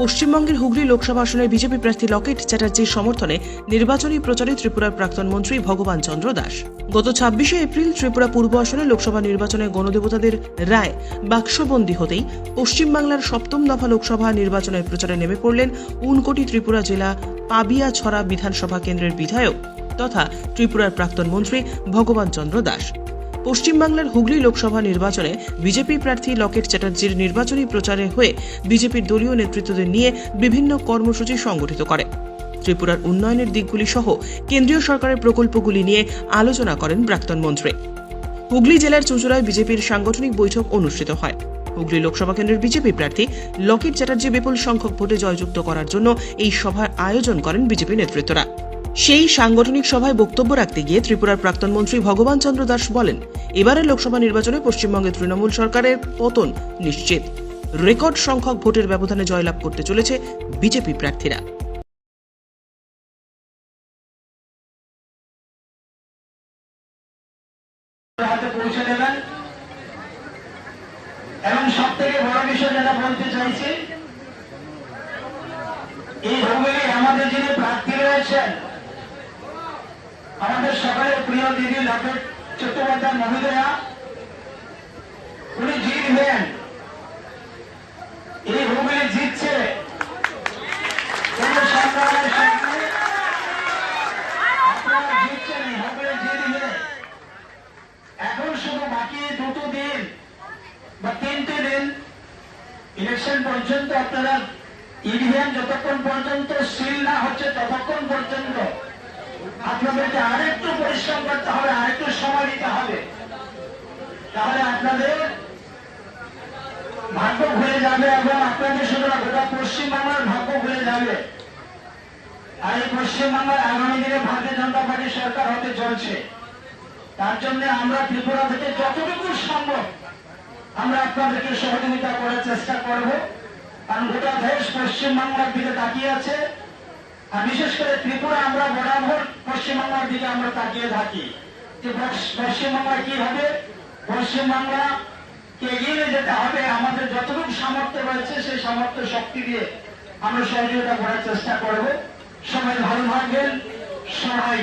পশ্চিমবঙ্গের হুগলি লোকসভা আসনের বিজেপি প্রার্থী লকেট চ্যাটার্জির সমর্থনে নির্বাচনী প্রচারে ত্রিপুরার প্রাক্তন মন্ত্রী ভগবান চন্দ্র দাস। গত ছাব্বিশে এপ্রিল ত্রিপুরা পূর্ব আসনে লোকসভা নির্বাচনে গণদেবতাদের রায় বাক্সবন্দী হতেই পশ্চিমবাংলার সপ্তম দফা লোকসভা নির্বাচনের প্রচারে নেমে পড়লেন উনকোটি ত্রিপুরা জেলা পাবিয়াছড়া বিধানসভা কেন্দ্রের বিধায়ক তথা ত্রিপুরার প্রাক্তন মন্ত্রী ভগবান চন্দ্র দাস। পশ্চিমবাংলার হুগলি লোকসভা নির্বাচনে বিজেপি প্রার্থী লকেট চ্যাটার্জির নির্বাচনী প্রচারে হয়ে বিজেপির দলীয় নেতৃত্বদের নিয়ে বিভিন্ন কর্মসূচি সংগঠিত করে। ত্রিপুরার উন্নয়নের দিকগুলি সহ কেন্দ্রীয় সরকারের প্রকল্পগুলি নিয়ে আলোচনা করেন প্রাক্তন মন্ত্রী। হুগলি জেলার চুঁচুড়ায় বিজেপির সাংগঠনিক বৈঠক অনুষ্ঠিত হয়। হুগলি লোকসভা কেন্দ্রের বিজেপি প্রার্থী লকেট চ্যাটার্জি বিপুল সংখ্যক ভোটে জয়যুক্ত করার জন্য এই সভার আয়োজন করেন বিজেপি নেতৃত্বরা। সেই সাংগঠনিক সভায় বক্তব্য রাখতে গিয়ে ত্রিপুরার প্রাক্তন মন্ত্রী ভগবান চন্দ্র দাস বলেন, এবারের লোকসভা নির্বাচনে পশ্চিমবঙ্গের তৃণমূল সরকারের পতন নিশ্চিত। রেকর্ড সংখ্যক ভোটের ব্যবধানে জয়লাভ করতে চলেছে বিজেপি প্রার্থীরা। এবং সব থেকে বড় বিষয় যেটা বলতে চাইছি, এই আমাদের যিনি প্রার্থী রয়েছেন আমাদের সকলের প্রিয় দিদি লকেট চট্টোপাধ্যায় মহোদয়া, উনি জিতবেন এই হুগলি জিতছে। এখন শুধু বাকি দুটো দিন বা তিনটে দিন ইলেকশন পর্যন্ত আপনারা ইভিএম যতক্ষণ পর্যন্ত তাহলে আপনাদের ভাগ্য ঘুরে যাবে এবং আপনাদের শুধু গোটা পশ্চিমবাংলার ভাগ্য ঘুরে যাবে। আর এই পশ্চিমবাংলার আগামী দিনে ভারতীয় জনতা পার্টি সরকার হতে চলছে। তার জন্য আমরা ত্রিপুরা থেকে যতটুকু সম্ভব আমরা আপনাদেরকে সহযোগিতা করার চেষ্টা করব। কারণ গোটা দেশ পশ্চিমবাংলার দিকে তাকিয়ে আছে। আর বিশেষ করে ত্রিপুরা, আমরা বরাবর পশ্চিমবাংলার দিকে আমরা তাকিয়ে থাকি। যে পশ্চ- পশ্চিমবাংলা কি হবে পশ্চিমবাংলা কে এগিয়ে যেতে হবে, আমাদের যতটুকু সামর্থ্য রয়েছে, সেই সামর্থ্য শক্তি দিয়ে আমরা সহযোগিতা করার চেষ্টা করব। সবাই ভালো থাকবেন। সবাই